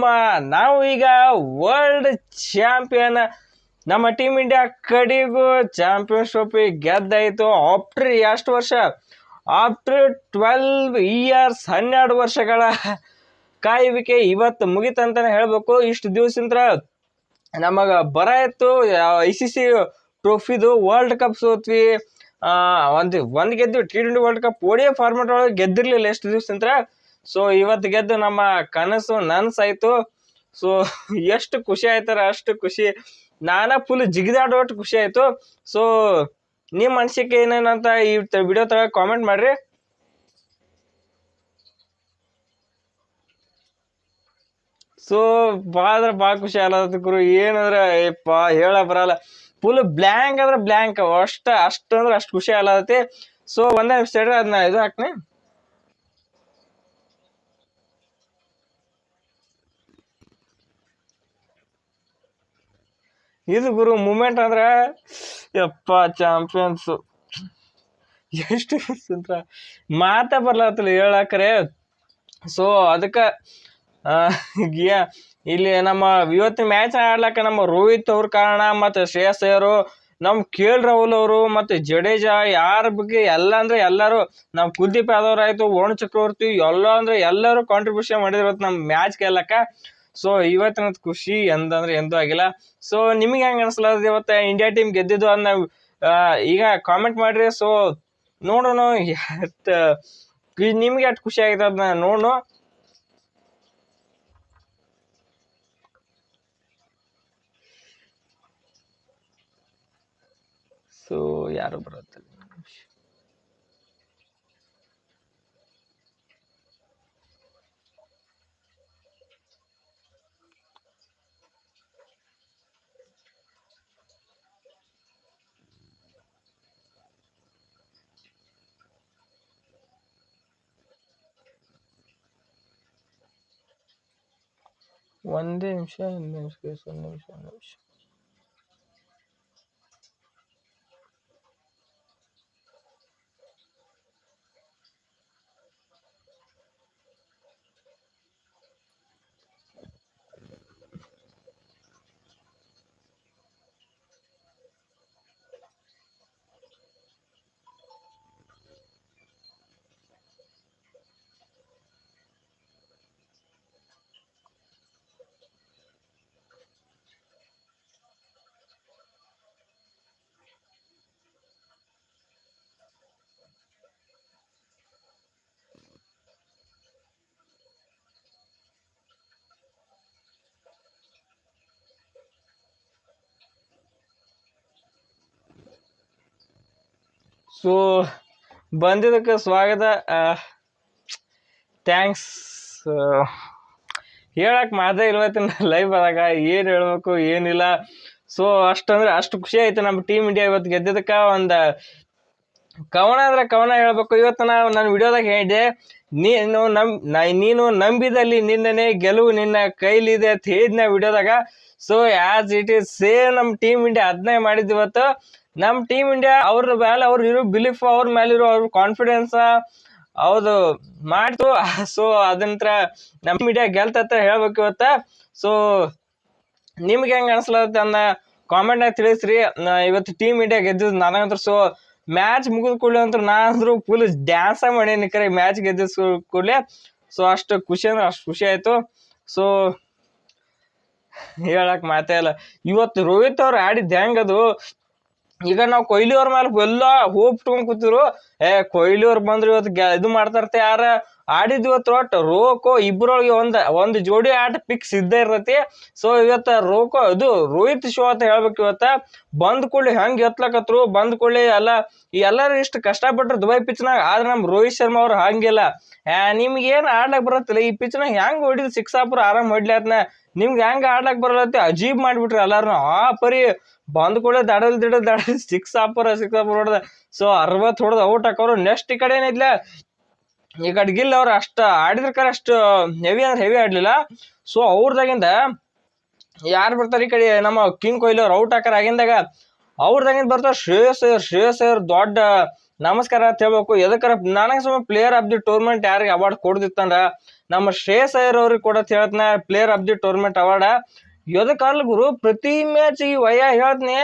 ನಮ್ಮ ನಾವು ಈಗ ವರ್ಲ್ಡ್ ಚಾಂಪಿಯನ್ ನಮ್ಮ ಟೀಮ್ ಇಂಡಿಯಾ ಕಡೆಗೂ ಚಾಂಪಿಯನ್ಶಿಪ್ ಗೆದ್ದಾಯಿತು. ಆಫ್ಟರ್ ಎಷ್ಟು ವರ್ಷ ಆಫ್ಟರ್ ಟ್ವೆಲ್ವ್ ಇಯರ್ಸ್ ಹನ್ನೆರಡು ವರ್ಷಗಳ ಕಾಯುವಿಕೆ ಇವತ್ತು ಮುಗಿತಂತಲೇ ಹೇಳ್ಬೇಕು. ಇಷ್ಟು ದಿವಸಿಂದ ನಮಗೆ ಬರ ಇತ್ತು. ಐ ಸಿ ಸಿ ಟ್ರೋಫಿದು ವರ್ಲ್ಡ್ ಕಪ್ ಸೋತ್ವಿ. ಒಂದು ಒಂದು ಗೆದ್ದು T twenty world cup ODI format ಒಳಗೆ ಗೆದ್ದಿರ್ಲಿಲ್ಲ ಎಷ್ಟು ದಿವಸದಿಂದ. ಸೊ ಇವತ್ತು ಗೆದ್ದು ನಮ್ಮ ಕನಸು ನನ್ಸಾಯ್ತು. ಸೊ ಎಷ್ಟು ಖುಷಿ ಆಯ್ತಾರ ಅಷ್ಟು ಖುಷಿ. ನಾನ ಫುಲ್ ಜಿಗಿದಾಡೋಷ್ಟು ಖುಷಿ ಆಯ್ತು. ಸೊ ನಿಮ್ಮ ಅನಿಸಿಕೆ ಏನೇನಂತ ಈ ವಿಡಿಯೋ ತರ ಕಾಮೆಂಟ್ ಮಾಡ್ರಿ. ಸೊ ಭಾಳ ಅಂದ್ರೆ ಭಾಳ ಖುಷಿ ಆಗಲತ್ತ ಗುರು. ಏನಂದ್ರೆ, ಏಪ್ಪ, ಹೇಳ ಬರಲ್ಲ. ಫುಲ್ ಬ್ಲ್ಯಾಂಕ್ ಅಂದ್ರೆ ಬ್ಲ್ಯಾಂಕ್ ಅಷ್ಟ, ಅಷ್ಟು ಅಂದ್ರೆ ಅಷ್ಟು ಖುಷಿ ಆಗಲತ್ತೈತಿ ಸೊ ಒಂದೇ ತಡ್ರಿ ಅದನ್ನ ಇದು ಹಾಕ್ನಿ. ಇದು ಗುರು ಮೂಮೆಂಟ್ ಅಂದ್ರೆ, ಯಪ್ಪ ಚಾಂಪಿಯನ್ಸು ಎಷ್ಟು ಅಂತ ಮಾತ ಬರ್ಲತ್ತಲ್ಲ ಹೇಳಕ್ರೆ. ಸೊ ಅದಕ್ಕೆ ಇಲ್ಲಿ ನಮ್ಮ ಇವತ್ತಿನ ಮ್ಯಾಚ್ ಆಡ್ಲಕ್ಕ ನಮ್ಮ ರೋಹಿತ್ ಅವ್ರ ಕಾರಣ, ಮತ್ತು ಶ್ರೇಯಸ್ ಅಯ್ಯರು ನಮ್ಮ ಕೆ ಎಲ್ ರಾಹುಲ್ ಅವರು, ಮತ್ತು ಜಡೇಜಾ, ಯಾರ ಬಗ್ಗೆ ಎಲ್ಲ ಅಂದ್ರೆ ಎಲ್ಲರೂ ನಮ್ಮ ಕುಲ್ದೀಪ್ ಯಾದವ್ ಆಯ್ತು ವರುಣ್ ಚಕ್ರವರ್ತಿ, ಎಲ್ಲ ಅಂದ್ರೆ ಎಲ್ಲರೂ ಕಾಂಟ್ರಿಬ್ಯೂಷನ್ ಮಾಡಿದ್ರು ನಮ್ಮ ಮ್ಯಾಚ್ ಗೆಲ್ಲಕ್ಕ. ಸೊ ಇವತ್ತಿನ ಖುಷಿ ಎಂದಂದ್ರೆ ಎಂದೂ ಆಗಿಲ್ಲ. ಸೊ ನಿಮಗೆ ಹೆಂಗೆ ಅನ್ಸ್ಲದ ಇವತ್ತು ಇಂಡಿಯಾ ಟೀಮ್ ಗೆದ್ದಿದ್ದು ಅದನ್ನ ಈಗ ಕಾಮೆಂಟ್ ಮಾಡ್ರಿ. ಸೊ ನೋಡೋಣ. ನಿಮ್ಗೆ ಎಷ್ಟು ಖುಷಿ ಆಗಿದೆ ಅದನ್ನ ನೋಡೋಣ ಸೊ ಯಾರು one shayin I'm suke and then I'm sure. So ಬಂದಿದ್ದಕ್ಕೆ ಸ್ವಾಗತ ಥ್ಯಾಂಕ್ಸ್ ಹೇಳಕ್ಕೆ ಮಾತೇ ಇಲ್ವತ್ತಿನ ಲೈವ್ ಆದಾಗ ಏನು ಹೇಳಬೇಕು, ಏನಿಲ್ಲ. ಸೊ ಅಷ್ಟಂದ್ರೆ ಅಷ್ಟು ಖುಷಿ ಆಯ್ತು ನಮ್ಮ ಟೀಮ್ ಇಂಡಿಯಾ ಇವತ್ತು ಗೆದ್ದಿದ್ದಕ್ಕೆ. ಒಂದು ಕವನ ಅಂದ್ರೆ ಕವನ ಹೇಳ್ಬೇಕು. ಇವತ್ತು ನಾವು ನನ್ನ ವಿಡಿಯೋದಾಗ ಹೇಳಿದೆ ನೀನು ನಂಬ್ ನೀನು ನಂಬಿದಲ್ಲಿ ನಿನ್ನನೆ ಗೆಲುವು ನಿನ್ನ ಕೈಲಿದೆ ಅಂತ ಹೇಳಿದ್ನ ವಿಡಿಯೋದಾಗ. So as it is same ನಮ್ಮ ಟೀಮ್ ಇಂಡಿಯಾ ಅದನ್ನೇ ಮಾಡಿದ್ದು ಇವತ್ತು. ನಮ್ಮ ಟೀಮ್ ಇಂಡಿಯಾ ಅವ್ರ ಮೇಲೆ ಅವ್ರ ಇರೋ ಬಿಲೀಫ್ ಅವ್ರ ಇರೋ ಅವ್ರ ಕಾನ್ಫಿಡೆನ್ಸ್ ಹೌದು ಮಾಡ್ತು. ಸೊ ಅದಂತ್ರ ನಮ್ಮ ಮೀಡಿಯಾ ಗೆಲ್ತತ್ತ ಹೇಳ್ಬೇಕು ಇವತ್ತ. ಸೊ ನಿಮ್ಗೆ ಹೆಂಗ ಅನ್ಸ್ಲತ್ತ ಅನ್ನ ಕಾಮೆಂಟ್ ಆಗಿ ತಿಳಿಸ್ರಿ. ಇವತ್ತು ಟೀಮ್ ಇಂಡಿಯಾ ಗೆದ್ದಿದ್ದು ನನಗಂತ್ರ ಸೊ ಮ್ಯಾಚ್ ಮುಗಿದ ಕೂಡಲೇ ಅಂತ ನಾ ಅಂದ್ರು ಫುಲ್ ಡ್ಯಾನ್ಸ ಮಾಡೇನಿ ಕರೆ ಮ್ಯಾಚ್ ಗೆದ್ದಿಸ್ ಕೂಡಲೇ. ಸೊ ಅಷ್ಟು ಖುಷಿ ಅಂದ್ರೆ ಅಷ್ಟು ಖುಷಿ ಆಯ್ತು. ಸೊ ಹೇಳಕ್ ಮಾತೇ ಇಲ್ಲ. ಇವತ್ತು ರೋಹಿತ್ ಅವ್ರು ಆಡಿದ್ದು ಹೆಂಗದು ಈಗ ನಾವು ಕೊಹ್ಲಿ ಅವ್ರ ಮೇಲೆ ಎಲ್ಲ ಹೋಪ್ ಇಟ್ಕೊಂಡ್ ಕೂತಿರು. ಏ ಕೊಹ್ಲಿ ಅವ್ರು ಬಂದ್ರು ಇವತ್ತು ಇದು ಮಾಡ್ತಾರತೆ ಯಾರ? ಆಡಿದ್ ಇವತ್ತು ಒಟ್ಟು ರೋಕೋ ಇಬ್ರೊಳಗೆ ಒಂದ್ ಒಂದ್ ಜೋಡಿ ಆಟ ಪಿಕ್ಸ್ ಇದ್ದೇ ಇರ್ತೈತಿ. ಸೊ ಇವತ್ತ ರೋಕೋ, ಇದು ರೋಹಿತ್ ಶೋ ಅಂತ ಹೇಳ್ಬೇಕು ಇವತ್ತ. ಬಂದ್ ಕೂಡಲಿ ಹೆಂಗ್ ಎತ್ಲಕತ್ರು? ಬಂದ್ ಕೂಡಲಿ ಎಲ್ಲ ಈ ಎಲ್ಲರೂ ಇಷ್ಟು ಕಷ್ಟಪಟ್ರು ದುಬೈ ಪಿಚ್ನಾಗ ಆದ್ರೆ ನಮ್ ರೋಹಿತ್ ಶರ್ಮಾ ಅವ್ರು ಹಂಗಿಲ್ಲ. ನಿಮ್ಗೆ ಏನ್ ಆಡ್ಲಕ್ ಬರತ್ತಿಲ್ಲ? ಈ ಪಿಚ್ನಾಗ ಹೆಂಗ್ ಹೊಡಿದ್ ಸಿಕ್ಸಾಪುರ ಆರಾಮ್ ಹೊಡ್ಲಿ ಅದ್ನ? ನಿಮ್ಗೆ ಹೆಂಗ್ ಆಡ್ಲಕ್ ಬರಲತ್ತೆ ಅಜೀಬ್ ಮಾಡ್ಬಿಟ್ರಿ ಎಲ್ಲಾರು ಆ ಪರಿ ಬಂದ್ ಕೂಡ ದಡಲ್ ದಿಡ ದಡಲ್ ಸಿಕ್ಸ್ ಆಪರ ಸಿಕ್ಸ್ ಆಪರ್ ಹೊಡೆದ. ಸೊ ಅರವತ್ ಹೊಡೆದ ಔಟ್ ಹಾಕೋರು. ನೆಕ್ಸ್ಟ್ ಈ ಕಡೆ ಏನಿದ್ಲ ಈ ಕಡೆ ಗಿಲ್ ಅವ್ರು ಅಷ್ಟ ಆಡಿದ್ರ ಕರೆ ಅಷ್ಟು ಹೆವಿ ಅಂದ್ರೆ ಹೆವಿ ಆಡ್ಲಿಲ್ಲ. ಸೊ ಅವ್ರದಾಗಿಂದ ಯಾರು ಬರ್ತಾರೆ ಈ ಕಡೆ ನಮ್ಮ ಕಿಂಗ್ ಕೊಹ್ಲಿ ಅವ್ರು ಔಟ್ ಹಾಕರ್ ಆಗಿಂದಾಗ ಅವ್ರದಾಗಿಂದ ಬರ್ತಾರೆ ಶ್ರೇಯಸ್ ಅಯ್ಯರ್ ಶ್ರೇಯಸ್ ಅಯ್ಯರ್ ದೊಡ್ಡ ನಮಸ್ಕಾರ ಅಂತ ಹೇಳ್ಬೇಕು. ಎದಕ್ಕಾರ ನನಗೆ ಸುಮ್ಮನೆ ಪ್ಲೇಯರ್ ಆಫ್ ದಿ ಟೂರ್ನಮೆಂಟ್ ಯಾರಿಗೆ ಅವಾರ್ಡ್ ಕೊಡ್ದಿತ್ತಂದ್ರ ನಮ್ಮ ಶ್ರೇಯಸ್ ಅಯ್ಯರ್ ಅವ್ರಿಗೆ ಕೂಡ ಹೇಳ್ತನ player of the tournament award ಎದಕ್ಕಾರ್ಲ ಗುರು, ಪ್ರತಿ ಮ್ಯಾಚ್ ಈ ವಯ ಹೇಳ್ತೀನಿ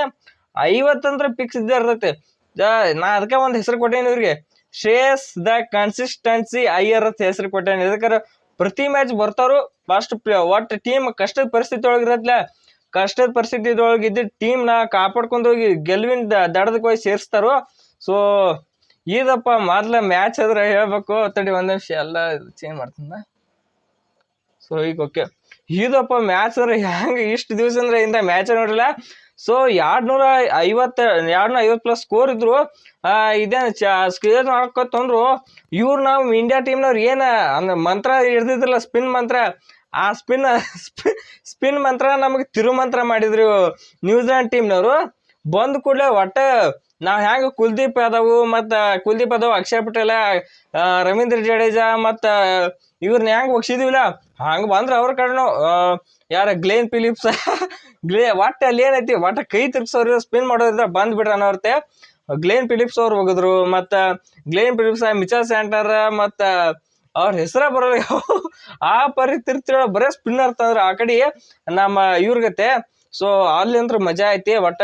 ಐವತ್ತಂದ್ರೆ ಫಿಕ್ಸ್ ಇದ್ದೇ ಇರ್ತೈತಿ. ನಾ ಅದಕ್ಕೆ ಒಂದು ಹೆಸರು ಕೊಟ್ಟೇನಿ ಇವ್ರಿಗೆ. ಶ್ರೇಯಸ್ ದ ಕನ್ಸಿಸ್ಟೆನ್ಸಿ ಅಯ್ಯರ್ ಅಂತ ಹೆಸರು ಕೊಟ್ಟೇನಿ. ಎದಕ್ಕಾರ ಪ್ರತಿ ಮ್ಯಾಚ್ ಬರ್ತಾರು ಫಸ್ಟ್ ಒಟ್ಟು ಟೀಮ್ ಕಷ್ಟದ ಪರಿಸ್ಥಿತಿ ಒಳಗಿರತ್ಲ ಕಷ್ಟದ ಪರಿಸ್ಥಿತಿ ಒಳಗೆ ಟೀಮ್ ಟೀಮ್ನ ಕಾಪಾಡ್ಕೊಂಡು ಹೋಗಿ ಗೆಲುವಿನ ದಡದಕ್ಕೆ ಹೋಗಿ ಸೇರಿಸ್ತಾರೋ. ಸೊ ಇದಪ್ಪ, ಮೊದ್ಲ ಮ್ಯಾಚ್ ಆದ್ರೆ ಹೇಳ್ಬೇಕು. ತಡಿ ಒಂದ್ ನಿಮಿಷ, ಎಲ್ಲ ಚೇಂಜ್ ಮಾಡ್ತೀನಿ ಸೊ ಈಗ ಓಕೆ ಇದಪ್ಪ ಮ್ಯಾಚ್ ಅಂದ್ರೆ ಹೆಂಗೆ ಇಷ್ಟು ದಿವಸ ಅಂದ್ರೆ ಇಂದ ಮ್ಯಾಚ್ ನೋಡಿಲ್ಲ. ಸೊ ಎರಡ್ ನೂರ ಐವತ್ತ ಎರಡ್ ನೂರ ಐವತ್ತು ಪ್ಲಸ್ ಸ್ಕೋರ್ ಇದ್ರು. ಇದೇನು ಸ್ಕ್ರೀನ್ ಮಾಡ್ಕೊತಂದ್ರು ಇವ್ರು ನಾವು ಇಂಡಿಯಾ ಟೀಮ್ನವ್ರು ಏನ, ಅಂದ್ರೆ ಮಂತ್ರ ಹಿಡ್ದಿದ್ರಲ್ಲ ಸ್ಪಿನ್ ಮಂತ್ರ. ಆ ಸ್ಪಿನ್ ಸ್ಪಿನ್ ಮಂತ್ರ ನಮಗೆ ತಿರುಮಂತ್ರ ಮಾಡಿದ್ರು ನ್ಯೂಜಿಲೆಂಡ್ ಟೀಮ್ನವರು ಬಂದ ಕೂಡಲೇ ಒಟ್ಟ ನಾವ್ ಹೆಂಗೆ ಕುಲ್ದೀಪ್ ಯಾದವ್ ಮತ್ತು ಕುಲ್ದೀಪ್ ಯಾದವ್, ಅಕ್ಷಯ್ ಪಟೇಲ ರವೀಂದ್ರ ಜಡೇಜಾ ಮತ್ತು ಇವ್ರನ್ನ ಹೆಂಗ್ ಒಗ್ಸಿದಿವಿಲ್ಲ ಹಂಗೆ ಬಂದ್ರ ಅವ್ರ ಕಡೆ ಯಾರ ಗ್ಲೇನ್ ಫಿಲಿಪ್ಸ್, ಗ್ಲೇ, ವಾಟ್ ಅಲ್ಲಿ ಏನೈತಿ ಒಟ್ಟು ಕೈ ತಿರ್ಗ್ಸೋರು ಸ್ಪಿನ್ ಮಾಡೋದ್ರಿಂದ ಬಂದು ಬಿಡ್ರ ಅನ್ನೋರ್ತೆ ಗ್ಲೇನ್ ಫಿಲಿಪ್ಸ್ ಅವ್ರು ಹೋಗಿದ್ರು, ಮತ್ತು ಗ್ಲೇನ್ ಫಿಲಿಪ್ಸ್, ಮಿಚಾ ಸ್ಯಾಂಟರ್, ಮತ್ತು ಅವ್ರ ಹೆಸರ ಬರೋಲ್ಲ ಆ ಪರಿ ತಿರ್ತಿರೋ ಬರೇ ಸ್ಪಿನ್ನರ್ ತಂದ್ರ. ಆ ಕಡೆ ನಮ್ಮ ಇವ್ರಿಗತೆ ಸೊ ಅಲ್ಲಿ ಅಂದ್ರ ಮಜಾ ಐತಿ, ಒಟ್ಟ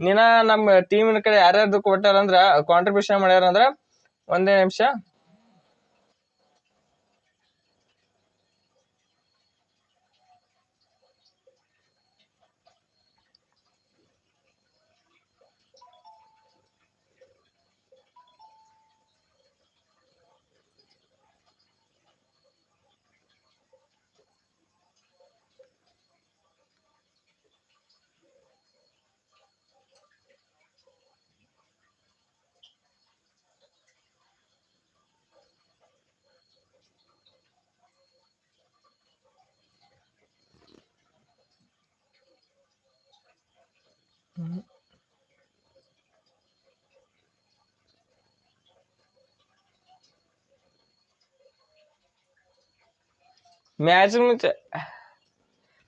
ನಿನ್ನ ನಮ್ಮ ಟೀಮಿನ ಕಡೆ ಯಾರ್ಯಾರ್ದು ಕೊಟ್ಟಾರ ಅಂದ್ರ ಕಾಂಟ್ರಿಬ್ಯೂಷನ್ ಮಾಡ್ಯಾರ ಅಂದ್ರ ಒಂದೇ ನಿಮಿಷ. ಮ್ಯಾಚ್ ಮುಂಚೆ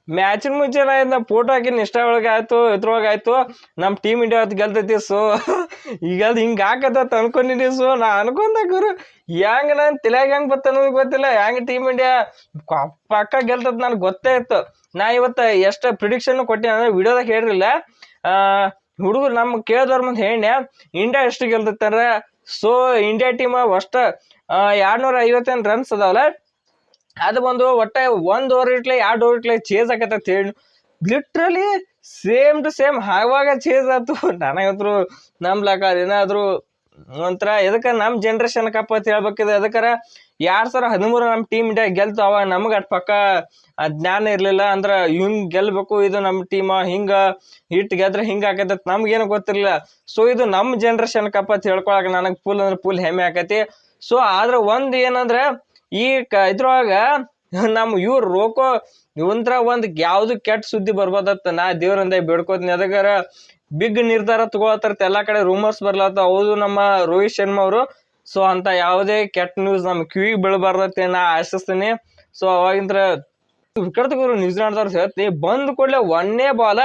ಮ್ಯಾಚಿನ ಮುಂಚೆ ನಾ ಫೋಟೋ ಹಾಕಿನ ಇಷ್ಟ ಒಳಗೆ ಆಯ್ತು, ಇದ್ರೊಳಗೆ ಆಯ್ತು. ನಮ್ಮ ಟೀಮ್ ಇಂಡಿಯಾ ಅವತ್ತು ಗೆಲ್ತೈತಿ ಸೊ ಈಗ ಅದು ಹಿಂಗೆ ಹಾಕತ್ತ ಅನ್ಕೊಂಡಿನಿ ಸೊ ನಾ ಅನ್ಕೊಂಡ ಗುರು, ಹೆಂಗ ನಾನು ತಲೆಯಾಗ ಹೆಂಗ್ ಬತ್ತ ಅನ್ನೋದು ಗೊತ್ತಿಲ್ಲ. ಹೆಂಗೆ ಟೀಮ್ ಇಂಡಿಯಾ ಪಕ್ಕ ಗೆಲ್ತದ ನನಗೆ ಗೊತ್ತೇ ಇತ್ತು. ನಾ ಇವತ್ತು ಎಷ್ಟು ಪ್ರಿಡಿಕ್ಷನ್ ಕೊಟ್ಟೆ ಅಂದ್ರೆ ವಿಡಿಯೋದಾಗ ಹೇಳಿರಲಿಲ್ಲ. ಹುಡುಗರು ನಮ್ಮ ಕೇಳಿದವ್ರ ಮುಂದೆ ಹೇಳಿ ಇಂಡಿಯಾ ಎಷ್ಟು ಗೆಲ್ತೈತಾರ ಸೊ ಇಂಡಿಯಾ ಟೀಮ್ ಅಷ್ಟ ಎರಡ್ನೂರ ಐವತ್ತೇನು ರನ್ಸ್ ಅದಾವಲ್ಲ. ಅದು ಬಂದು ಒಟ್ಟೆ ಒಂದು ಓವರ್ ಇಟ್ಲೆ, ಎರಡು ಓವರ್ ಇಟ್ಲೆ ಚೇಸ್ ಆಕತ್ತ ಹೇಳಿ ಲಿಟ್ರಲಿ ಸೇಮ್ ಟು ಸೇಮ್ ಆವಾಗ ಚೇಸ್ ಆಯ್ತು. ನನಗಂತ್ರು ನಂಬ್ಲಕ್ಕ ಅದೇನಾದ್ರು ಒಂಥರ, ಎದಕ್ಕೆ ನಮ್ಮ ಜನ್ರೇಷನ್ ಕಪ್ ಅಂತ ಹೇಳ್ಬೇಕಿದೆ ಅದಕ್ಕಾರ ಎರಡು ಸಾವಿರ ಹದಿಮೂರು ನಮ್ಮ ಟೀಮ್ ಇಂಡಿಯಾ ಗೆಲ್ತು. ಅವಾಗ ನಮ್ಗೆ ಅಟ್ ಪಕ್ಕ ಜ್ಞಾನ ಇರಲಿಲ್ಲ ಅಂದ್ರ ಹಿಂಗೆ ಗೆಲ್ಬೇಕು, ಇದು ನಮ್ಮ ಟೀಮ್ ಹಿಂಗ ಹಿಟ್ ಗೆದ್ರೆ ಹಿಂಗ ಆಕೈತೆ ನಮ್ಗೇನು ಗೊತ್ತಿರಲಿಲ್ಲ. ಸೊ ಇದು ನಮ್ಮ ಜನ್ರೇಷನ್ ಕಪ್ ಅಂತ ಹೇಳ್ಕೊಳಕ್ಕೆ ನನಗೆ ಫುಲ್ ಅಂದ್ರೆ ಫುಲ್ ಹೆಮ್ಮೆ ಆಕೈತಿ. ಸೊ ಆದ್ರ ಒಂದು ಏನಂದ್ರ ಈ ಕ ಇದ್ರೊಳಗ ನಮ್ ಇವ್ರು ರೋಕೋ ಇವಂತ್ರ ಒಂದ್ ಯಾವ್ದು ಕೆಟ್ಟ ಸುದ್ದಿ ಬರ್ಬೋದತ್ತ. ನಾ ದೇವ್ರಂದ ಬೇಡ್ಕೋತೀನಿ. ಅದಕ್ಕಾರ ಬಿಗ್ ನಿರ್ಧಾರ ತಗೋತಾರತ್ ಎಲ್ಲಾ ಕಡೆ ರೂಮರ್ಸ್ ಬರ್ಲತ್ತ ಹೌದು ನಮ್ಮ ರೋಹಿತ್ ಶರ್ಮಾ ಅವರು. ಸೊ ಅಂತ ಯಾವುದೇ ಕೆಟ್ಟ ನ್ಯೂಸ್ ನಮ್ ಕಿವಿಗೆ ಬೀಳಬಾರ್ದತ್ತೆ ನಾ ಆಶಿಸ್ತೀನಿ. ಸೊ ಅವಾಗಿಂದ್ರ ವಿಕೆಟ್ ತಗೋರು ನ್ಯೂಜಿಲೆಂಡ್ದವ್ರು ಹೇಳ್ತಿ, ಬಂದ್ ಕೂಡಲೇ ಒಂದೇ ಬಾಲ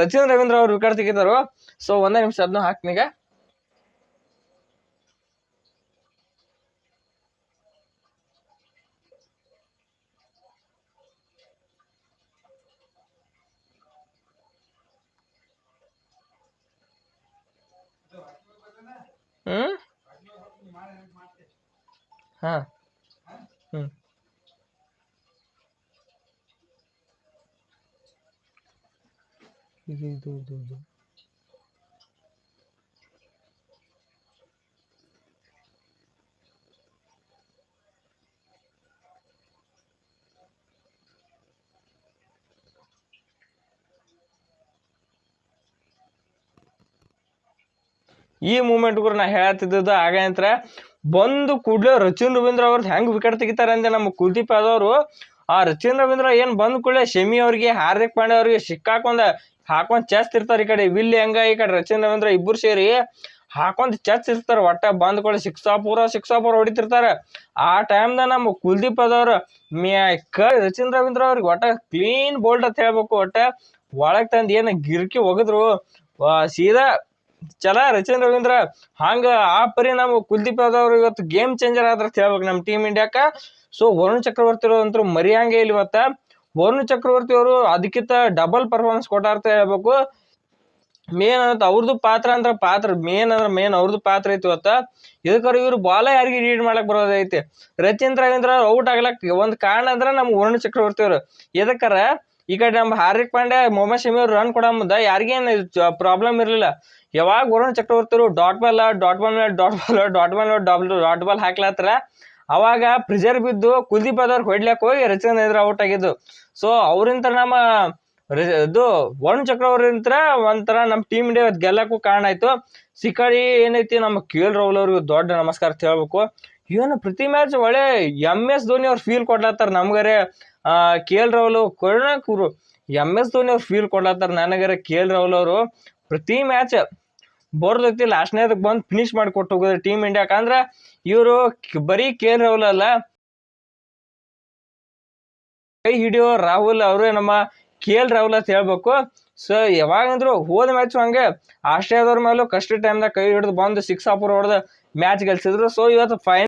ರಚಿನ್ ರವೀಂದ್ರ ಅವ್ರು ವಿಕೆಟ್ ತೆಗಿತಾರೋ ಸೊ ಒಂದೇ ನಿಮಿಷ ಅದನ್ನ ಹಾಕ್ನೀಗ ಹಾ ಹ್ಮ್ ಇದು ಇದು ಇದು ಈ ಮೂಮೆಂಟ್ ಕೂಡ ನಾ ಹೇಳತ್ತಿದ್ದು ಆಗಂತ್ರ ಬಂದು ಕೂಡ್ಲೆ ರಚಿನ್ ರವೀಂದ್ರ ಅವ್ರದ್ದು ಹೆಂಗ್ ವಿಕೆಟ್ ತೆಗಿತಾರೆ ಅಂದ್ರೆ ನಮ್ಮ ಕುಲ್ದೀಪ್ ಯಾದವ್ ಅವರು. ಆ ರಚಿನ್ ರವೀಂದ್ರ ಏನು ಬಂದ್ ಕೂಡಲೇ ಶಮಿ ಅವ್ರಿಗೆ, ಹಾರ್ದಿಕ್ ಪಾಂಡೆ ಅವ್ರಿಗೆ ಸಿಕ್ಕಾಕೊಂಡ ಹಾಕೊಂಡ್ ಚೆಸ್ ಇರ್ತಾರೆ ಈ ಕಡೆ. ವಿಲ್ಲಿ ಹೆಂಗ ಈ ಕಡೆ ರಚಿನ್ ರವೀಂದ್ರ ಇಬ್ಬರು ಸೇರಿ ಹಾಕೊಂಡ್ ಚೆಸ್ ಇರ್ತಾರೆ. ಒಟ್ಟ ಬಂದ್ ಕೂಡ ಸಿಕ್ಸಾ ಪೂರ ಸಿಕ್ಸಾ ಪೂರ ಹೊಡಿತಿರ್ತಾರ. ಆ ದ ನಮ್ಮ ಕುಲ್ದೀಪ್ ಅದವ್ರ ಮ್ಯಾಕ ರಚಿನ್ ರವೀಂದ್ರ ಅವ್ರಿಗೆ ಒಟ್ಟ ಕ್ಲೀನ್ ಬೋಲ್ಡ್ ಅಂತ ಹೇಳ್ಬೇಕು. ಒಟ್ಟ ಒಳಗೆ ತಂದು ಏನು ಗಿರ್ಕಿ ಒಗದ್ರು ಸೀದಾ ಚಲ ರಚಿನ್ ರವೀಂದ್ರ. ಹಂಗ ಆ ಪರಿಣಾಮ ಕುಲ್ದೀಪ್ ಯಾದವ್ ಇವತ್ತು ಗೇಮ್ ಚೇಂಜರ್ ಆದ್ರ ಹೇಳ್ಬೇಕು ನಮ್ಮ ಟೀಮ್ ಇಂಡಿಯಾಕ ಸೊ ವರುಣ್ ಚಕ್ರವರ್ತಿ ಅಂತೂ ಮರಿಯಂಗೆ ಇಲ್ಲಿ ಇವತ್ತ. ವರುಣ್ ಚಕ್ರವರ್ತಿ ಅವರು ಅದಕ್ಕಿಂತ ಡಬಲ್ ಪರ್ಫಾರ್ಮೆನ್ಸ್ ಕೊಟ್ಟಾರ್ತ ಹೇಳ್ಬೇಕು. ಮೇನ್ ಅಂತ ಅವ್ರದ್ದು ಪಾತ್ರ ಅಂದ್ರೆ ಪಾತ್ರ ಮೇನ್ ಅಂದ್ರೆ ಮೇನ್ ಅವ್ರದ್ದು ಪಾತ್ರ ಐತಿ ಇವತ್ತ. ಇದಕ್ಕಾರ ಇವ್ರು ಬಾಲ ಯಾರಿಗೆ ರೀಡ್ ಮಾಡಕ್ ಬರೋದೈತಿ ರಚಿನ್ ರವೀಂದ್ರ ಔಟ್ ಆಗ್ಲಕ್. ಒಂದು ಕಾರಣ ಅಂದ್ರೆ ನಮ್ ವರುಣ್ ಚಕ್ರವರ್ತಿ ಅವರು. ಇದಕ್ಕಾರ ಈ ಕಡೆ ನಮ್ಮ ಹಾರ್ದಿಕ್ ಪಾಂಡ್ಯ ಮೊಹಮ್ಮದ್ ಶಮಿ ಅವ್ರು ರನ್ ಕೊಡೋ ಮುಂದ ಯಾರಿಗೇನು ಪ್ರಾಬ್ಲಮ್ ಇರಲಿಲ್ಲ. ಯಾವಾಗ Varun ಚಕ್ರವರ್ತಿರು dot ball dot ball dot ball dot ball dot dot ball ಹಾಕ್ಲತ್ತರ ಅವಾಗ ಪ್ರಿಸರ್ ಬಿದ್ದು ಕುಲ್ದೀಪ್ ಅದವ್ರು ಹೊಡ್ಲಿಕ್ಕೆ ಹೋಗಿ ರಚನ ಎದುರು ಔಟ್ ಆಗಿದ್ದು. ಸೊ ಅವ್ರಿಂತ ನಮ್ಮ ಇದು ವರುಣ್ ಚಕ್ರವರ್ತಿ ಒಂಥರ ನಮ್ಮ ಟೀಮ್ ಇಂಡಿಯಾ ಗೆಲ್ಲಕ್ಕೂ ಕಾರಣ ಆಯ್ತು. ಸಿಕಾಡಿ ಏನೈತಿ ನಮ್ಮ ಕೆ ಎಲ್ ರಾಹುಲ್ ಅವ್ರಿಗೆ ದೊಡ್ಡ ನಮಸ್ಕಾರ ಹೇಳ್ಬೇಕು. ಏನು ಪ್ರತಿ ಮ್ಯಾಚ್ ಒಳ್ಳೆ ಎಂ ಎಸ್ ಧೋನಿ ಅವ್ರು ಫೀಲ್ ಕೊಡ್ಲತ್ತಾರ ನಮ್ಗಾರೆ. ಕೆ ಎಲ್ ರಾಹುಲ್ ಕೊರೋನಾ ಎಂ ಎಸ್ ಧೋನಿ ಅವ್ರು ಫೀಲ್ ಕೊಡ್ಲತ್ತಾರ. ನನಗಾರೆ ಕೆ ಎಲ್ ರಾಹುಲ್ ಅವರು. ಪ್ರತಿ ಮ್ಯಾಚ್ ಬೋರ್ದೈತಿ ಲಾಸ್ಟ್ನೇದಕ್ಕೆ ಬಂದು ಫಿನಿಶ್ ಮಾಡಿ ಕೊಟ್ಟು ಹೋಗೋದು ಟೀಮ್ ಇಂಡಿಯಾ ಅಂದ್ರೆ ಇವರು ಬರೀ ಕೆ ರಾಹುಲ್ ಅಲ್ಲ, ಕೈ ಹಿಡಿಯೋ ರಾಹುಲ್ ಅವರೇ ನಮ್ಮ ಕೆ ಎಲ್ ರಾಹುಲ್ ಅಂತ ಹೇಳ್ಬೇಕು. ಸೊ ಯಾವಾಗಂದ್ರು ಹೋದ ಮ್ಯಾಚ್ ಹಂಗೆ ಆಸ್ಟ್ರೇಲಿಯಾದವ್ರ ಮೇಲೂ ಕಷ್ಟ ಟೈಮ್ದಾಗ ಕೈ ಹಿಡಿದು ಬಂದು ಸಿಕ್ಸ್ ಆಪರ್ ಹೊಡೆದು ಮ್ಯಾಚ್ ಗೆಲ್ಸಿದ್ರು. ಸೊ ಇವತ್ತು ಫೈನ್